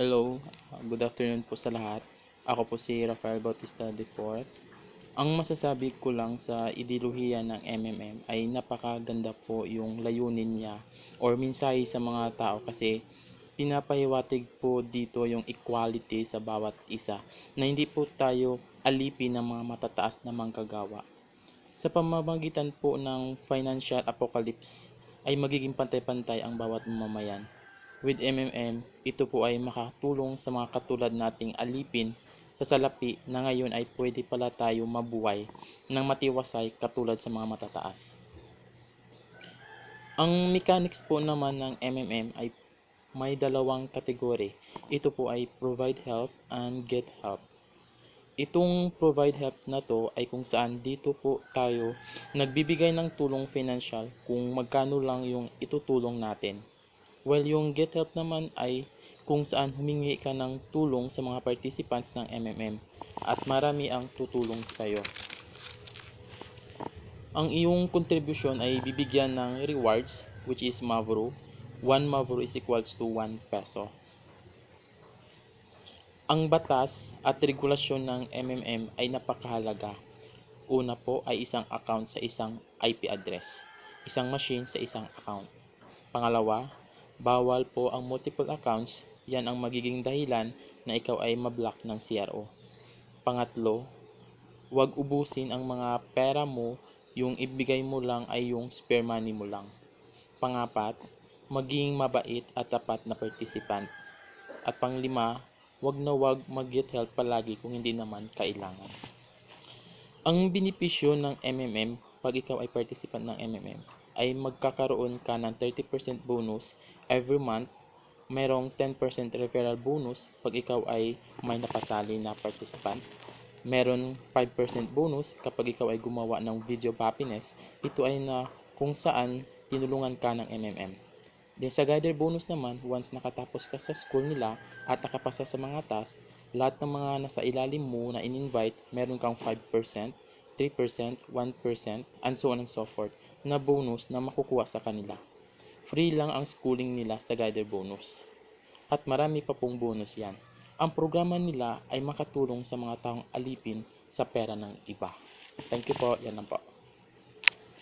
Hello, good afternoon po sa lahat. Ako po si Rafael Bautista Deport. Ang masasabi ko lang sa ideolohiya ng MMM ay napakaganda po yung layunin niya or mensahe sa mga tao kasi pinapahiwatig po dito yung equality sa bawat isa na hindi po tayo alipin ng mga matataas na manggagawa. Sa pamamagitan po ng financial apocalypse ay magiging pantay-pantay ang bawat mamamayan. With MMM, ito po ay makatulong sa mga katulad nating alipin sa salapi na ngayon ay pwede pala tayo mabuhay ng matiwasay katulad sa mga matataas. Ang mechanics po naman ng MMM ay may dalawang kategory. Ito po ay provide help and get help. Itong provide help na to ay kung saan dito po tayo nagbibigay ng tulong financial kung magkano lang yung itutulong natin. While yung get help naman ay kung saan humingi ka ng tulong sa mga participants ng MMM at marami ang tutulong sa iyo. Ang iyong contribution ay bibigyan ng rewards which is Mavro. 1 Mavro is equals to 1 peso. Ang batas at regulasyon ng MMM ay napakahalaga. Una po ay isang account sa isang IP address, isang machine sa isang account. Pangalawa, bawal po ang multiple accounts, yan ang magiging dahilan na ikaw ay mablock ng CRO. Pangatlo, huwag ubusin ang mga pera mo, yung ibigay mo lang ay yung spare money mo lang. Pangapat, maging mabait at tapat na participant. At panglima, wag na wag mag-get help palagi kung hindi naman kailangan. Ang benepisyo ng MMM pag ikaw ay participant ng MMM ay magkakaroon ka ng 30% bonus every month. Merong 10% referral bonus pag ikaw ay may napasali na participant. Meron 5% bonus kapag ikaw ay gumawa ng video of happiness. Ito ay na kung saan tinulungan ka ng MMM. Then sa guider bonus naman, once nakatapos ka sa school nila at nakapasa sa mga task, lahat ng mga nasa ilalim mo na in-invite, meron kang 5%, 3%, 1%, and so on and so forth na bonus na makukuha sa kanila. Free lang ang schooling nila sa guider bonus. At marami pa pong bonus yan. Ang programa nila ay makatulong sa mga taong alipin sa pera ng iba. Thank you po. Yan lang po.